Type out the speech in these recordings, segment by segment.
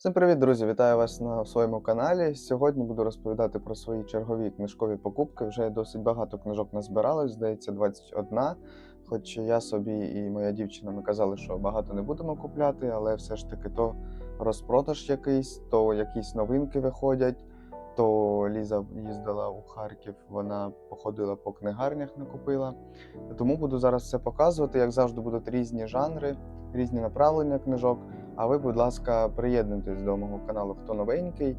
Всім привіт, друзі! Вітаю вас на своєму каналі. Сьогодні буду розповідати про свої чергові книжкові покупки. Вже досить багато книжок назбиралось, здається, 21. Хоч я собі і моя дівчина ми казали, що багато не будемо купляти, але все ж таки то розпродаж якийсь, то якісь новинки виходять. То Ліза їздила у Харків, вона походила по книгарнях, накупила. Тому буду зараз все показувати. Як завжди, будуть різні жанри, різні направлення книжок. А ви, будь ласка, приєднуйтесь до мого каналу, хто новенький,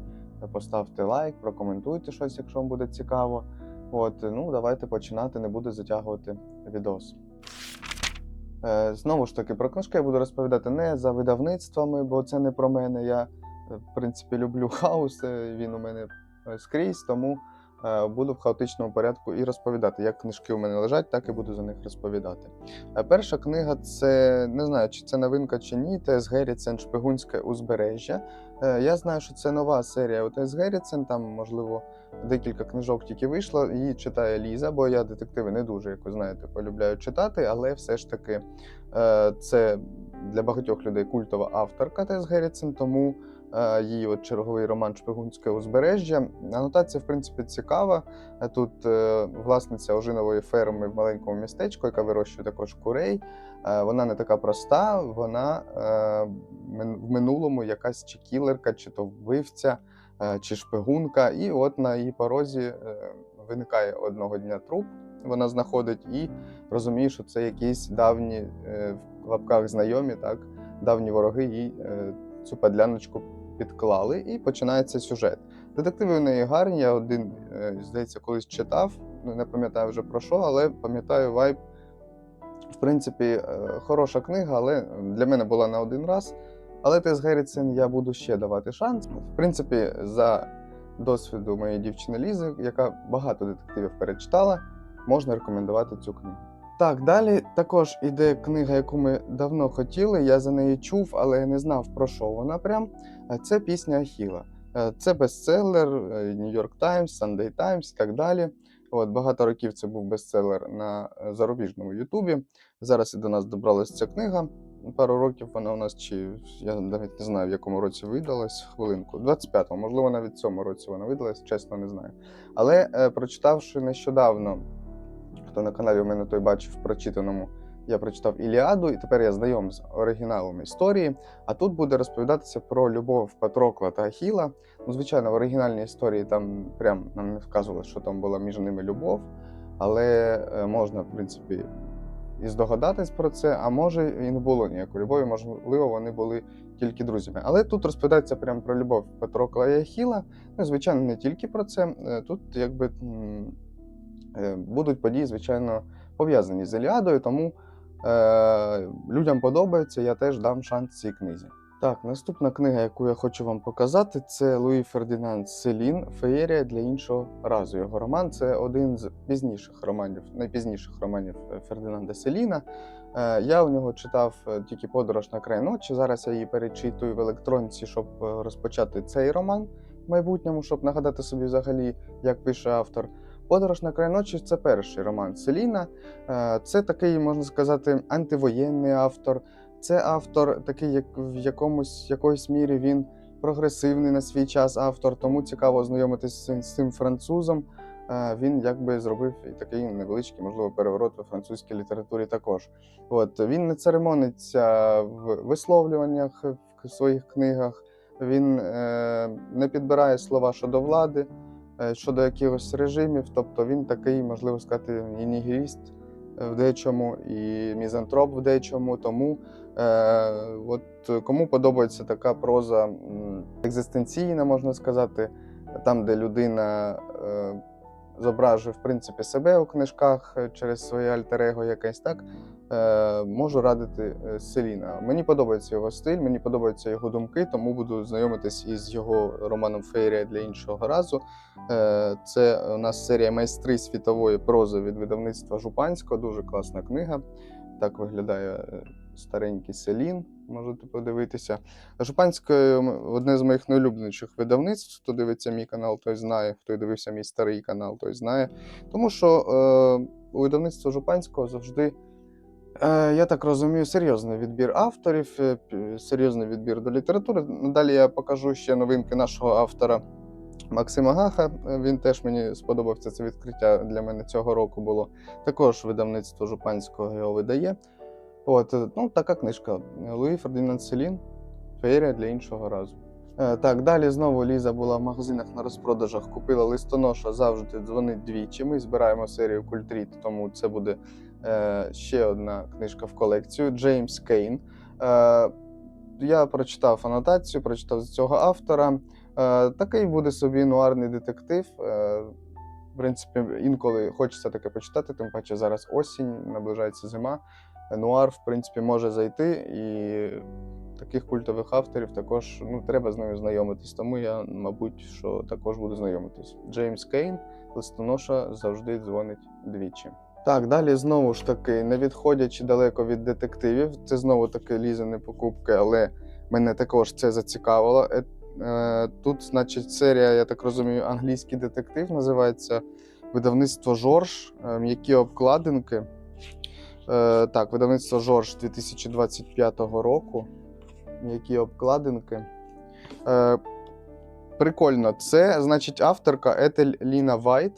поставте лайк, прокоментуйте щось, якщо вам буде цікаво. От, ну давайте починати, не буду затягувати відос. Е, знову ж таки, про книжки я буду розповідати не за видавництвами, бо це не про мене. Я, е, в принципі, люблю хаос, е, він у мене е, скрізь, тому буду в хаотичному порядку і розповідати. Як книжки у мене лежать, так і буду за них розповідати. Е, Перша книга це не знаю, чи це новинка чи ні. ТС Геріцен Шпигунське узбережжя. Е, Я знаю, що це нова серія у ТС Геріцен. Там, можливо, декілька книжок тільки вийшло. Її читає Ліза, бо я детективи не дуже, як ви знаєте, полюбляю читати, але все ж таки е, це для багатьох людей культова авторка ТС Геріцен, тому. Е, Її от черговий роман Шпигунське узбережжя. Анотація, в принципі, цікава. Е, Тут е, власниця ожинової ферми в маленькому містечку, яка вирощує також курей. Вона не така проста, вона в минулому якась чи кілерка, чи то вбивця, чи шпигунка. І от на її порозі виникає одного дня труп. Вона знаходить і розуміє, що це якісь давні в лапках знайомі, так, давні вороги їй цю падляночку підклали, і починається сюжет. Детективи у неї гарні. Я один, е, здається, колись читав. ну, Не пам'ятаю вже про що, але пам'ятаю вайб. В принципі, е, хороша книга, але для мене була на один раз. Але Тес Герріцен я буду ще давати шанс. В принципі, за досвіду моєї дівчини Лізи, яка багато детективів перечитала, можна рекомендувати цю книгу. Так, далі також іде книга, яку ми давно хотіли. Я за неї чув, але не знав про що вона прям. Е, Це пісня Ахіла. Е, Це бестселер е, New York Times, Sunday Times і так далі. От багато років це був бестселер на зарубіжному Ютубі. Зараз і до нас добралася ця книга. Пару років вона у нас чи я навіть не знаю, в якому році видалась хвилинку. 25-му, можливо, навіть в цьому році вона видалась, чесно не знаю. Але прочитавши нещодавно, хто на каналі у мене той бачив в прочитаному, я прочитав Іліаду, і тепер я знайом з оригіналом історії. А тут буде розповідатися про любов Патрокла та Ахіла. Ну, звичайно, в оригінальній історії там прям нам не вказували, що там була між ними любов, але е, можна, в принципі, і здогадатись про це, а може і не було ніякої любові, можливо, вони були тільки друзями. Але тут розповідається прямо про любов Патрокла і Ахіла. Ну, звичайно, не тільки про це. Е, Тут якби будуть події, звичайно, пов'язані з Еліадою, тому е, людям подобається, я теж дам шанс цій книзі. Так, наступна книга, яку я хочу вам показати, це Луї Фердинанд Селін Феєрія для іншого разу. Його роман це один з пізніших романів, найпізніших романів е, Фердинанда Селіна. Е, Я у нього читав е, тільки подорож на край ночі. Зараз я її перечитую в електронці, щоб е, розпочати цей роман в майбутньому, щоб нагадати собі взагалі, як пише автор. Подорож на край ночі це перший роман Селіна. Е, Це такий, можна сказати, антивоєнний автор. Це автор, такий, як в якомусь якоїсь мірі він прогресивний на свій час автор, тому цікаво ознайомитися з цим- французом. Е, Він якби зробив і такий невеличкий, можливо, переворот у французькій літературі також. От він не церемониться в висловлюваннях в своїх книгах. Він е, не підбирає слова щодо влади, щодо якихось режимів. Тобто він такий, можливо сказати, і нігіліст е, в дечому, і мізантроп в дечому. Тому е, от кому подобається така проза екзистенційна, можна сказати, там, де людина. Е, Зображує в принципі себе у книжках е, через своє альтер-его якесь так. Е, можу радити е, Селіна. Мені подобається його стиль, мені подобаються його думки, тому буду знайомитись із його романом Феєрія для іншого разу. Це у нас серія майстри світової прози від видавництва Жупанського. Дуже класна книга. Так виглядає старенький Селін. Можете подивитися. Жупанське одне з моїх найулюбленіших видавництв. Хто дивиться мій канал, той знає. Хто дивився мій старий канал, той знає. Тому що е, у Жупанського завжди Е, я так розумію, серйозний відбір авторів, е, серйозний відбір до літератури. Далі я покажу ще новинки нашого автора Максима Гаха. Він теж мені сподобався. Це відкриття для мене цього року було. Також видавництво Жупанського його видає. От, е, ну, така книжка. Луї Фердинанд Селін. Феєрія для іншого разу. Е, Так, далі знову Ліза була в магазинах на розпродажах, купила листоноша завжди дзвонить двічі. Ми збираємо серію Культріт, тому це буде е, ще одна книжка в колекцію Джеймс Кейн. Е, я прочитав анотацію, прочитав з цього автора. Е, такий буде собі нуарний детектив. Е, в принципі, інколи хочеться таке почитати, тим паче зараз осінь, наближається зима. Нуар, в принципі, може зайти, і таких культових авторів також ну, треба з ними знайомитись. Тому я, мабуть, що також буду знайомитись. Джеймс Кейн, листоноша завжди дзвонить двічі. Так, далі знову ж таки, не відходячи далеко від детективів, це знову таки лізані покупки, але мене також це зацікавило. Е, е, Тут, значить, серія, я так розумію, англійський детектив називається видавництво Жорж, е, м'які обкладинки. Е, Так, видавництво Жорж 2025 року. М'які обкладинки. Е, Прикольно, це значить авторка Етель Ліна Вайт.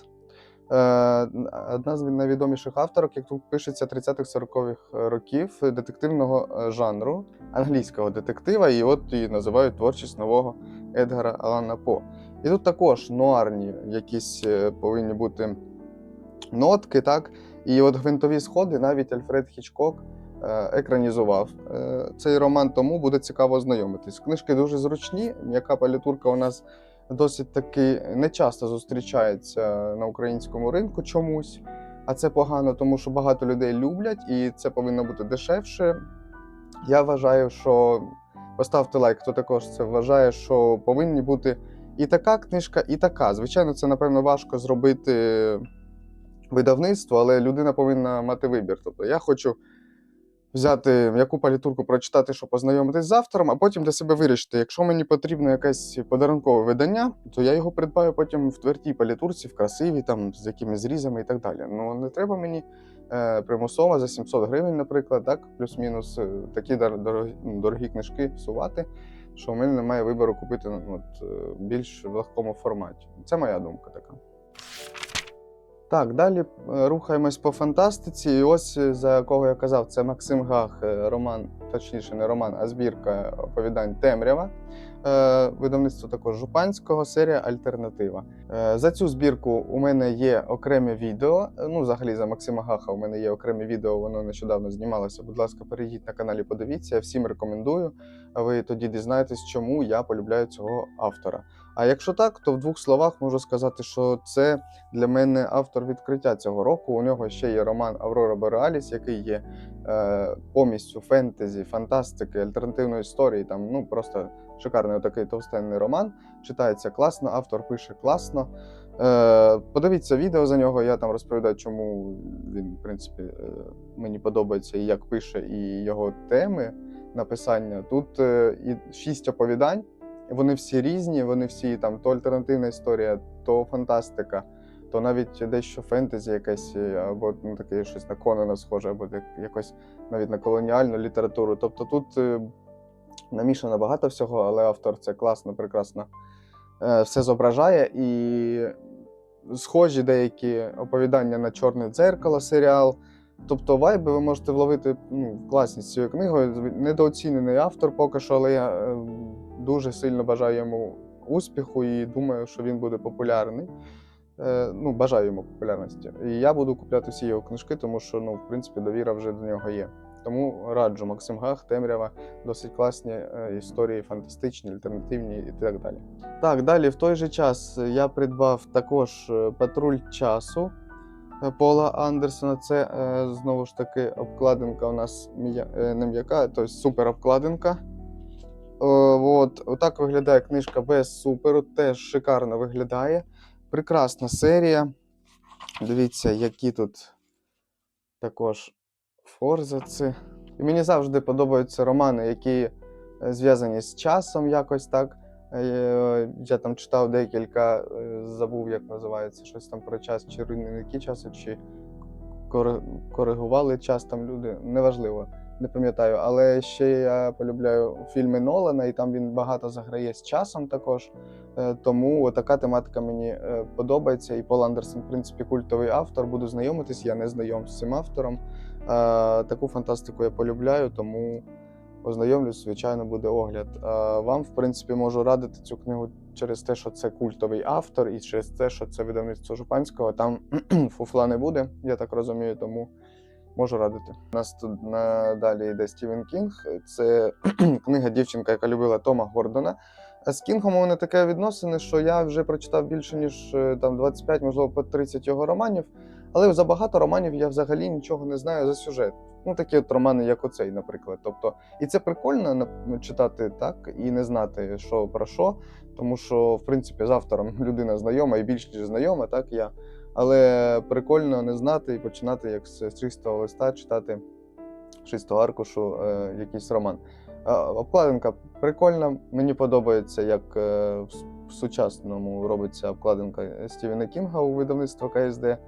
Е, Одна з найвідоміших авторок, як тут пишеться 30-40-х років детективного е, жанру, англійського детектива, і от її називають творчість нового Едгара Алана По. І тут також нуарні якісь повинні бути нотки, так? І от гвинтові сходи навіть Альфред Хічкок е, екранізував е, цей роман, тому буде цікаво ознайомитись. Книжки дуже зручні, м'яка палітурка у нас досить таки не часто зустрічається на українському ринку чомусь. А це погано, тому що багато людей люблять, і це повинно бути дешевше. Я вважаю, що поставте лайк, хто також це вважає, що повинні бути і така книжка, і така. Звичайно, це напевно важко зробити видавництво, але людина повинна мати вибір. Тобто я хочу взяти м'яку палітурку, прочитати, щоб познайомитись з автором, а потім для себе вирішити, якщо мені потрібно якесь подарункове видання, то я його придбаю потім в твердій палітурці, в красивій, там з якимись зрізами і так далі. Ну не треба мені е, примусово за 700 гривень, наприклад, так, плюс-мінус е, такі дорогі, дорогі книжки всувати, що в мене немає вибору купити ну, от, е, більш в легкому форматі. Це моя думка така. Так, далі е, рухаємось по фантастиці. І ось е, за кого я казав, це Максим Гах, е, роман, точніше, не роман, а збірка оповідань Темрява. Видавництво також Жупанського, серія Альтернатива. За цю збірку у мене є окреме відео. Ну, взагалі, за Максима Гаха у мене є окреме відео, воно нещодавно знімалося. Будь ласка, перейдіть на каналі, подивіться. Я всім рекомендую. А ви тоді дізнаєтесь, чому я полюбляю цього автора. А якщо так, то в двох словах можу сказати, що це для мене автор відкриття цього року. У нього ще є роман Аврора Бореаліс, який є е, помістю фентезі, фантастики, альтернативної історії. Там ну просто шикарний такий товстенний роман. Читається класно, автор пише класно. Е, подивіться відео за нього. Я там розповідаю, чому він, в принципі, е, мені подобається і як пише, і його теми написання. Тут е, і шість оповідань. Вони всі різні, вони всі там то альтернативна історія, то фантастика, то навіть дещо фентезі якесь, е, або ну, таке щось на Конана схоже, або якось навіть на колоніальну літературу. Тобто тут е, намішано багато всього, але автор це класно, прекрасно е, все зображає. І схожі деякі оповідання на чорне дзеркало, серіал. Тобто вайби ви можете вловити ну, класність цією книгою. Недооцінений автор поки що, але я дуже сильно бажаю йому успіху і думаю, що він буде популярний. Е, ну, бажаю йому популярності. І я буду купляти всі його книжки, тому що, ну, в принципі, довіра вже до нього є. Тому раджу Максим Гах, Темрява, досить класні е, історії, фантастичні, альтернативні і так далі. Так, далі в той же час я придбав також е, патруль часу е, Пола Андерсона. Це е, знову ж таки обкладинка у нас е, не м'яка, тобто супер обкладинка. От, отак виглядає книжка без суперу, теж шикарно виглядає. Прекрасна серія. Дивіться, які тут також форзаци. І мені завжди подобаються романи, які е, зв'язані з часом якось так. Е, Я там читав декілька, е, забув, як називається, щось там про час, чи руйнівники часу, чи коригували час там люди, неважливо, не пам'ятаю. Але ще я полюбляю фільми Нолана, і там він багато заграє з часом також. Е, Тому така тематика мені е, подобається. І Пол Андерсон, в принципі, культовий автор. Буду знайомитись, я не знайом з цим автором. Е, Таку фантастику я полюбляю, тому ознайомлюсь, звичайно, буде огляд. Вам, в принципі, можу радити цю книгу через те, що це культовий автор, і через те, що це видавництво Жупанського. Там фуфла не буде, я так розумію, тому можу радити. У нас тут надалі йде Стівен Кінг. Це книга дівчинка, яка любила Тома Гордона. З Кінгом у мене таке відносини, що я вже прочитав більше ніж е, там 25, можливо, по 30 його романів. Але за багато романів я взагалі нічого не знаю за сюжет. Ну, такі от романи, як оцей, наприклад. Тобто, і це прикольно читати так і не знати, що про що, тому що, в принципі, з автором людина знайома і більш ніж знайома, так я. Але прикольно не знати і починати як з чистого листа читати чистого аркушу е, якийсь роман. Е, обкладинка прикольна. Мені подобається, як е, в, сучасному робиться обкладинка Стівена Кінга у видавництва КСД.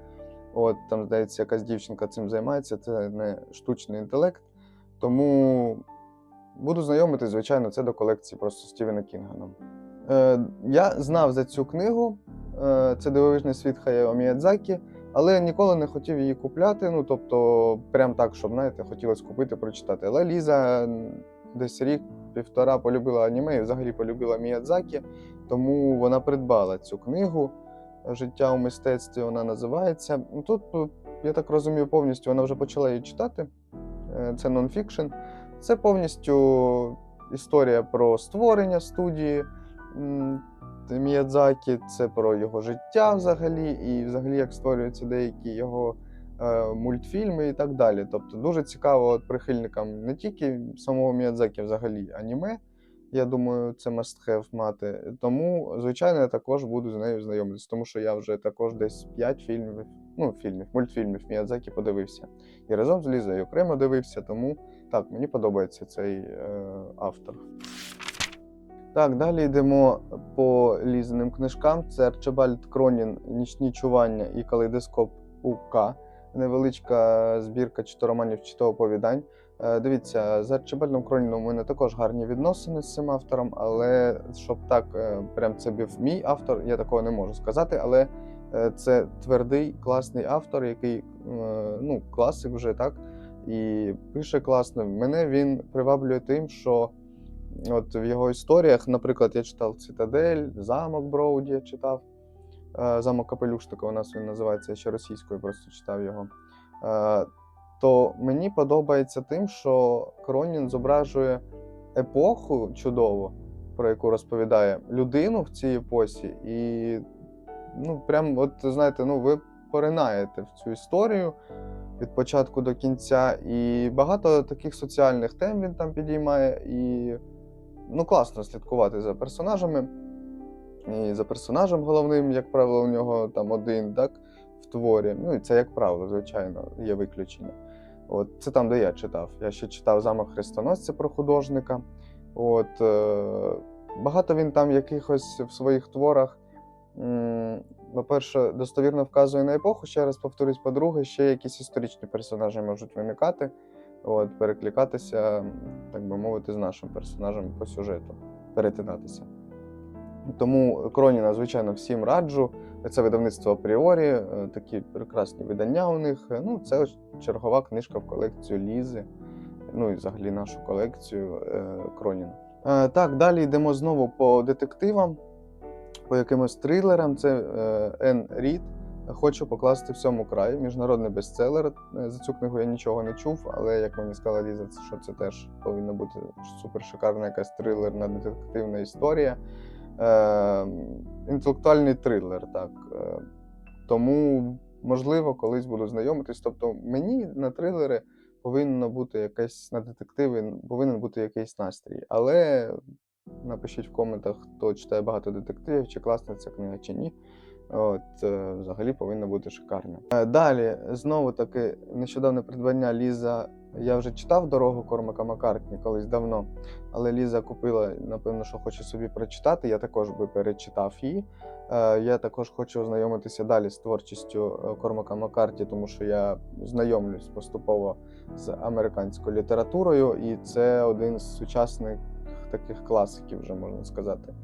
От там, здається, якась дівчинка цим займається, це не штучний інтелект. Тому буду знайомитись, звичайно, це до колекції просто Стівена Кінга. нам. Е, я знав за цю книгу. Е, це дивовижний світ Хаяо Міядзакі, але ніколи не хотів її купляти. Ну, тобто, прям так, щоб знаєте, хотілося купити, прочитати. Але Ліза десь рік-півтора полюбила аніме і взагалі полюбила Міядзакі, тому вона придбала цю книгу. Життя у мистецтві вона називається. Ну, Тут, е, я так розумію, повністю вона вже почала її читати. Це нонфікшн. Це повністю історія про створення студії Міядзакі, це про його життя взагалі, і взагалі як створюються деякі його е, мультфільми і так далі. Тобто дуже цікаво от прихильникам не тільки самого Міядзакі, взагалі аніме. Я думаю, це must have мати. Тому, звичайно, я також буду з нею знайомитися, тому що я вже також десь 5 фільмів, ну, фільмів, мультфільмів Міядзакі подивився. І разом з Лізою окремо дивився, тому так, мені подобається цей е, автор. Так, далі йдемо по лізаним книжкам. Це Арчибальд Кронін, Нічні чування і калейдоскоп УК. Невеличка збірка чи то романів, чи то оповідань. Е, Дивіться, з Арчибальдом Кроніном у мене також гарні відносини з цим автором, але щоб так, е, прям це був мій автор, я такого не можу сказати. Але е, це твердий, класний автор, який ну, класик вже так, і пише класно. Мене він приваблює тим, що от в його історіях, наприклад, я читав Цитадель, Замок Броуді я читав. е, Замок Капелюштика у нас він називається, я ще російською просто читав його. Е, То мені подобається тим, що Кронін зображує епоху чудову, про яку розповідає людину в цій епосі, і ну, прям, от знаєте, ну, ви поринаєте в цю історію від початку до кінця. І багато таких соціальних тем він там підіймає. І ну, класно слідкувати за персонажами. І за персонажем головним, як правило, у нього там один, так, в творі. Ну і це, як правило, звичайно, є виключення. От, це там, де я читав. Я ще читав замок хрестоносця про художника. От, е, багато він там якихось в своїх творах, по-перше, достовірно вказує на епоху, ще раз повторюсь, по-друге, ще якісь історичні персонажі можуть виникати, от, перекликатися, так би мовити, з нашим персонажем по сюжету, перетинатися. Тому Кроніна, звичайно, всім раджу. Це видавництво апріорі, е, такі прекрасні видання у них. Ну, це чергова книжка в колекцію Лізи, ну і взагалі нашу колекцію е, Кроніна. Е, так, далі йдемо знову по детективам, по якимось трилерам. Це Ен Рід. Хочу покласти всьому край. Міжнародний бестселер. Е, За цю книгу я нічого не чув, але як мені сказала Ліза, що це теж повинна бути супер шикарна якась трилерна детективна історія. Е, інтелектуальний трилер, так. Е, тому, можливо, колись буду знайомитись. Тобто, мені на трилери повинно бути якесь на детективи, повинен бути якийсь настрій. Але напишіть в коментах, хто читає багато детективів, чи класна ця книга, чи ні. От, е, взагалі повинна бути шикарна. Е, Далі, знову таки, нещодавне придбання Ліза Я вже читав дорогу Кормака Маккартні колись давно, але Ліза купила, напевно, що хоче собі прочитати. Я також би перечитав її. Е, Я також хочу ознайомитися далі з творчістю Кормака Маккарті, тому що я знайомлюсь поступово з американською літературою, і це один з сучасних таких класиків, вже можна сказати,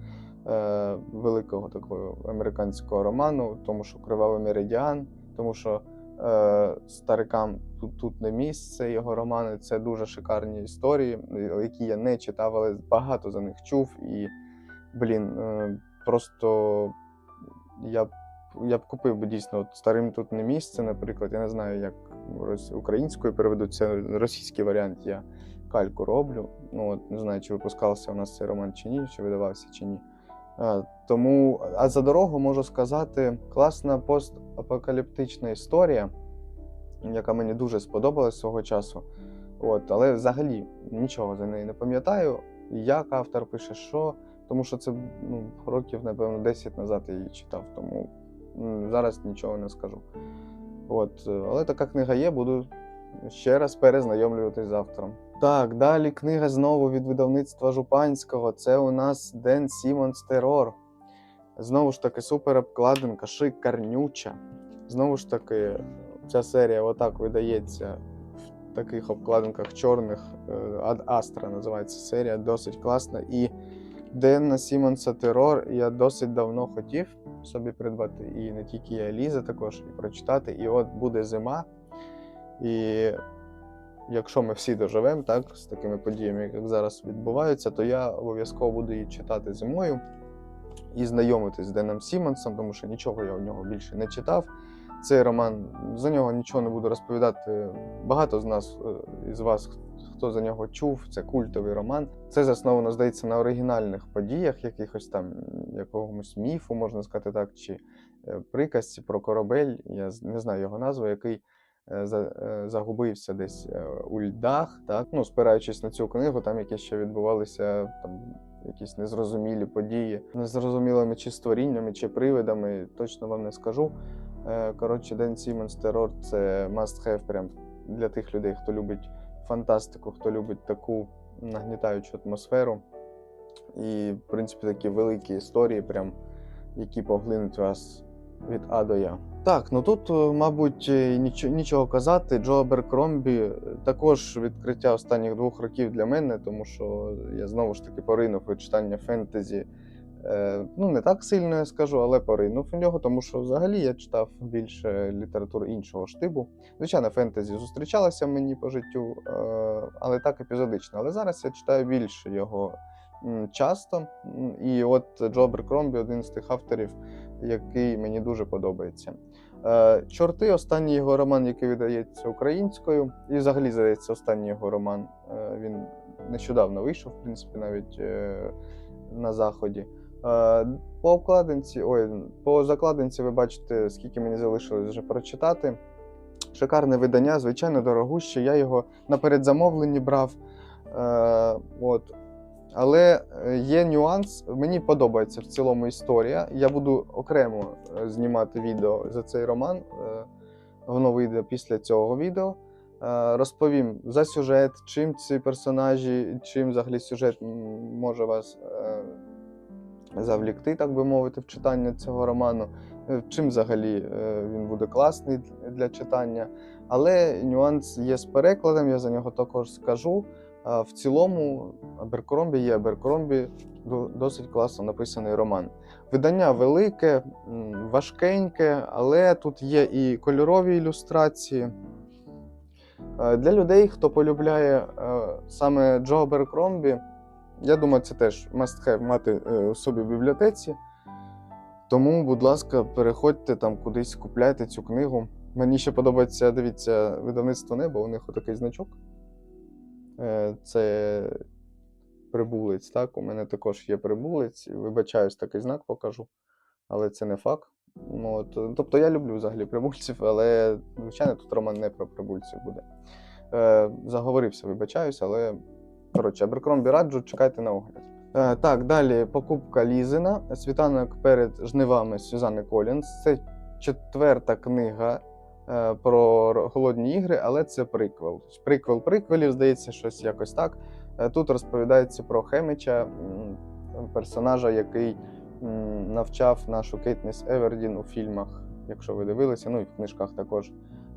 е, великого такого американського роману, тому що Кривавий меридіан, тому що е, старикам тут, тут не місце. Його романи це дуже шикарні історії, які я не читав, але багато за них чув. І, блін, е, просто я б я б купив би дійсно от старим тут не місце, наприклад. Я не знаю, як українською переведуть це російський варіант. Я кальку роблю. Ну от не знаю, чи випускався у нас цей роман чи ні, чи видавався чи ні. Тому, а за дорогу можу сказати, класна постапокаліптична історія, яка мені дуже сподобалась свого часу. От, але взагалі нічого за неї не пам'ятаю. Як автор пише, що, тому що це ну, років, напевно, 10 назад я її читав, тому зараз нічого не скажу. От, але така книга є, буду ще раз перезнайомлюватись з автором. Так, далі книга знову від видавництва Жупанського. Це у нас Ден Сімонс Терор. Знову ж таки, супер обкладинка, шикарнюча. Знову ж таки, ця серія отак видається в таких обкладинках чорних. Ад Астра називається серія, досить класна. І Денна Сімонса Терор я досить давно хотів собі придбати. І не тільки я, Ліза також, і прочитати. І от буде зима. І якщо ми всі доживемо так, з такими подіями, як зараз відбуваються, то я обов'язково буду її читати зимою і знайомитись з Деном Сімонсом, тому що нічого я у нього більше не читав. Цей роман за нього нічого не буду розповідати. Багато з нас е, із вас, хто за нього чув, це культовий роман. Це засновано, здається, на оригінальних подіях, якихось там якогось міфу, можна сказати так, чи е, приказці про корабель. Я не знаю його назву, який загубився десь е, у льдах. Так? Ну, спираючись на цю книгу, там якісь ще відбувалися там, якісь незрозумілі події, незрозумілими чи створіннями, чи привидами, точно вам не скажу. Е, Коротше, Ден Сімонс Терор це must have прям для тих людей, хто любить фантастику, хто любить таку нагнітаючу атмосферу. І, в принципі, такі великі історії, прям, які поглинуть вас від А до Я. Так, ну тут, е, мабуть, е, нічого, нічого казати. Джо Аберкромбі е, також відкриття останніх двох років для мене, тому що я знову ж таки поринув у читання фентезі. Ну, не так сильно я скажу, але поринув у нього, тому що взагалі я читав більше літератури іншого штибу. Звичайно, фентезі зустрічалося мені по життю, але так епізодично. Але зараз я читаю більше його часто. І от Джо Аберкромбі один з тих авторів, який мені дуже подобається. Е, Чорти останній його роман, який видається українською, і взагалі здається, останній його роман. Е, Він нещодавно вийшов, в принципі, навіть е, на заході. По обкладинці, ой, по закладинці ви бачите, скільки мені залишилось вже прочитати. Шикарне видання, звичайно, дорогуще. Я його на передзамовленні брав. От. Але е, є нюанс. Мені подобається в цілому історія. Я буду окремо е, знімати відео за цей роман. Е, Воно вийде після цього відео. Розповім за сюжет, чим ці персонажі, чим взагалі сюжет може вас завлікти, так би мовити, в читання цього роману. Чим взагалі він буде класний для читання. Але нюанс є з перекладом, я за нього також скажу. В цілому, Аберкромбі є Аберкромбі, досить класно написаний роман. Видання велике, важкеньке, але тут є і кольорові ілюстрації. Е, Для людей, хто полюбляє е, саме Джо Аберкромбі, я думаю, це теж must have мати е, у собі в бібліотеці. Тому, будь ласка, переходьте там кудись, купляйте цю книгу. Мені ще подобається, дивіться, видавництво небо, у них отакий значок. Е, Це прибулець, так? У мене також є прибулець. Вибачаюсь, такий знак покажу, але це не факт. Ну, от, тобто я люблю взагалі прибульців, але, звичайно, тут роман не про прибульців буде. Е, заговорився, вибачаюсь, але коротше, Аберкромбі раджу, чекайте на огляд. Е, так, далі покупка Лізина. Світанок перед жнивами Сюзанни Колінс. Це четверта книга про голодні ігри, але це приквел. Приквел приквелів, здається, щось якось так. Е, Тут розповідається про Хемича, м, персонажа, який навчав нашу Кейтніс Евердін у фільмах, якщо ви дивилися, ну і в книжках також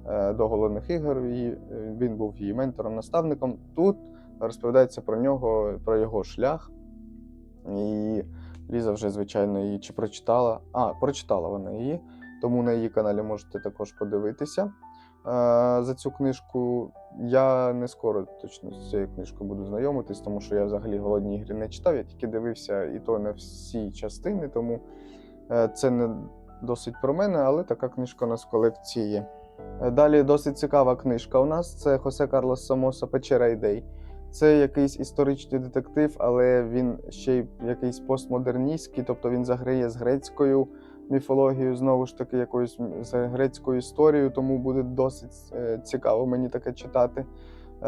е, до голодних ігор. Е, він був її ментором, наставником. Тут розповідається про нього, про його шлях. І Ліза вже, звичайно, її чи прочитала. А, прочитала вона її, тому на її каналі можете також подивитися е, за цю книжку. Я не скоро точно з цією книжкою буду знайомитись, тому що я взагалі голодні ігри не читав, я тільки дивився і то не всі частини, тому е, це не досить про мене, але така книжка у нас в колекції. Е, Далі досить цікава книжка у нас це Хосе Карлос Самоса Печера ідей. Це якийсь історичний детектив, але він ще й якийсь постмодерністський, тобто він заграє з грецькою міфологією, знову ж таки, якоюсь з грецькою історією, тому буде досить е, цікаво мені таке читати. Е,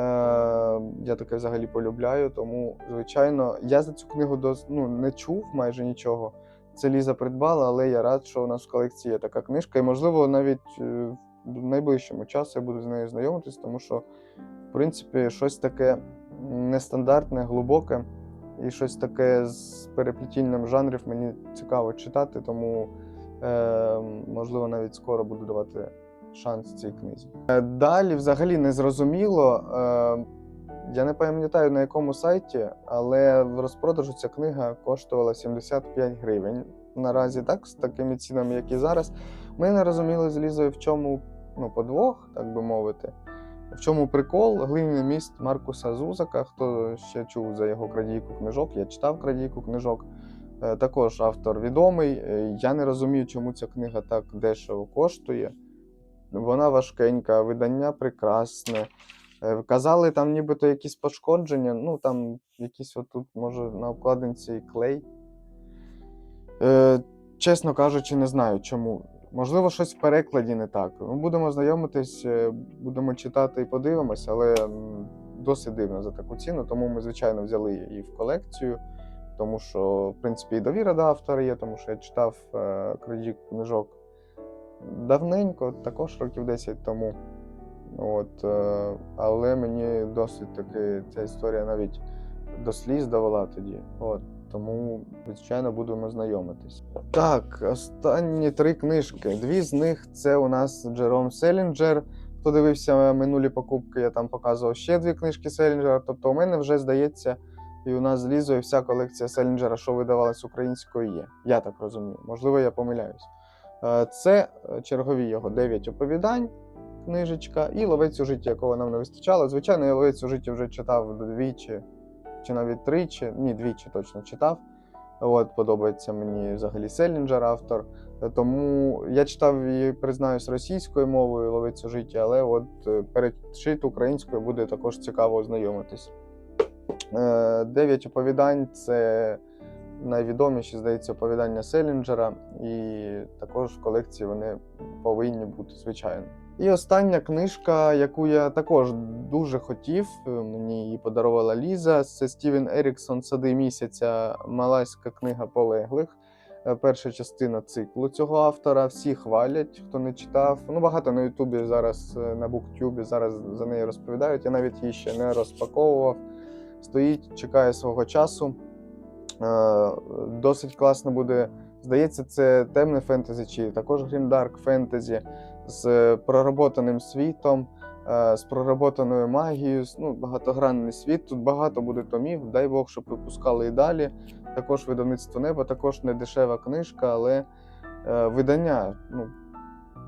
я таке взагалі полюбляю, тому, звичайно, я за цю книгу дос, ну, не чув майже нічого. Це Ліза придбала, але я рад, що у нас в колекції є така книжка. І, можливо, навіть е, в найближчому часу я буду з нею знайомитись, тому що, в принципі, щось таке нестандартне, глибоке і щось таке з переплетінням жанрів мені цікаво читати, тому е, можливо навіть скоро буду давати шанс цій книзі. Е, Далі, взагалі, не зрозуміло. Е, я не пам'ятаю на якому сайті, але в розпродажу ця книга коштувала 75 гривень. Наразі так, з такими цінами, як і зараз. Ми не розуміли з Лізою, в чому ну, подвох, так би мовити. В чому прикол? Глиняний міст Маркуса Зузака. Хто ще чув за його крадійку книжок? Я читав крадійку книжок. Е, Також автор відомий. Е, Я не розумію, чому ця книга так дешево коштує. Вона важкенька, видання прекрасне. Е, Казали, там нібито якісь пошкодження. Ну там якісь отут, може, на обкладинці клей. Е, чесно кажучи, не знаю чому. Можливо, щось в перекладі не так. Ми будемо знайомитись, будемо читати і подивимося, але досить дивно за таку ціну, тому ми, звичайно, взяли її в колекцію, тому що, в принципі, і довіра до автора є, тому що я читав е, крадік книжок давненько, також років 10 тому. От, е, але мені досить таки ця історія навіть до сліз довела тоді. От, тому, звичайно, будемо знайомитись. Так, останні три книжки. Дві з них це у нас Джером Селінджер. Хто дивився минулі покупки, я там показував ще дві книжки Селінджера. Тобто, у мене вже здається, і у нас з Лізою вся колекція Селінджера, що видавалась українською, є. Я так розумію. Можливо, я помиляюсь. Е, Це е, чергові його 9 оповідань, книжечка, і ловець у житті, якого нам не вистачало. Звичайно, я ловець у житті вже читав двічі чи навіть тричі, ні, двічі точно читав. От, подобається мені взагалі Селінджер автор. Тому я читав її, признаюсь, російською мовою ловець у житті, але от е, перечит українською буде також цікаво ознайомитись. Е, Дев'ять оповідань це найвідоміші, здається, оповідання Селінджера, і також в колекції вони повинні бути, звичайно. І остання книжка, яку я також дуже хотів, е, мені її подарувала Ліза. Це Стівен Еріксон Сади місяця, малайська книга полеглих. Е, Перша частина циклу цього автора. Всі хвалять, хто не читав. Ну, багато на Ютубі зараз, на Буктюбі зараз за неї розповідають. Я навіть її ще не розпаковував. Стоїть, чекає свого часу. Е, Досить класно буде. Здається, це темне фентезі, чи також грімдарк фентезі з проработаним світом, е, з проработаною магією. Ну, багатогранний світ. Тут багато буде томів. Дай Бог, щоб випускали і далі. Також видавництво небо, також не дешева книжка, але е, видання. Ну,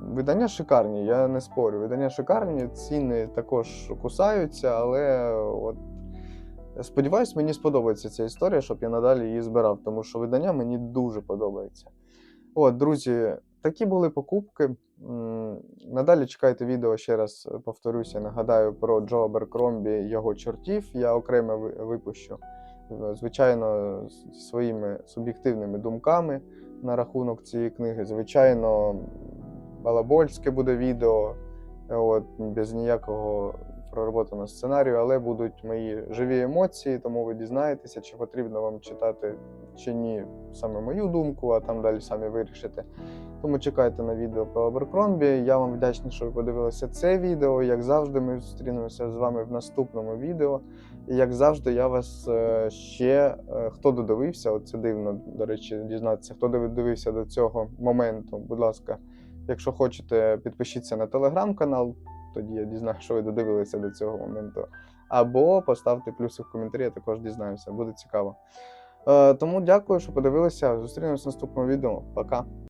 видання шикарні, я не спорю. Видання шикарні, ціни також кусаються, але от. Сподіваюсь, мені сподобається ця історія, щоб я надалі її збирав, тому що видання мені дуже подобається. От, друзі, такі були покупки. Надалі чекайте відео, ще раз повторюся, нагадаю про Джо Аберкромбі, його чортів. Я окремо випущу, звичайно, своїми суб'єктивними думками на рахунок цієї книги. Звичайно, балабольське буде відео, от, без ніякого пророботано сценарію, але будуть мої живі емоції, тому ви дізнаєтеся, чи потрібно вам читати чи ні саме мою думку, а там далі самі вирішите. Тому чекайте на відео про Аберкромбі. Я вам вдячний, що ви подивилися це відео. Як завжди, ми зустрінемося з вами в наступному відео. І як завжди, я вас е, ще е, хто додивився, от це дивно, до речі, дізнатися, хто додивився до цього моменту. Будь ласка, якщо хочете, підпишіться на телеграм-канал, тоді я дізнаюся, що ви додивилися до цього моменту. Або поставте плюси в коментарі, я також дізнаюся, буде цікаво. Е, Тому дякую, що подивилися. Зустрінемось в наступному відео. Пока.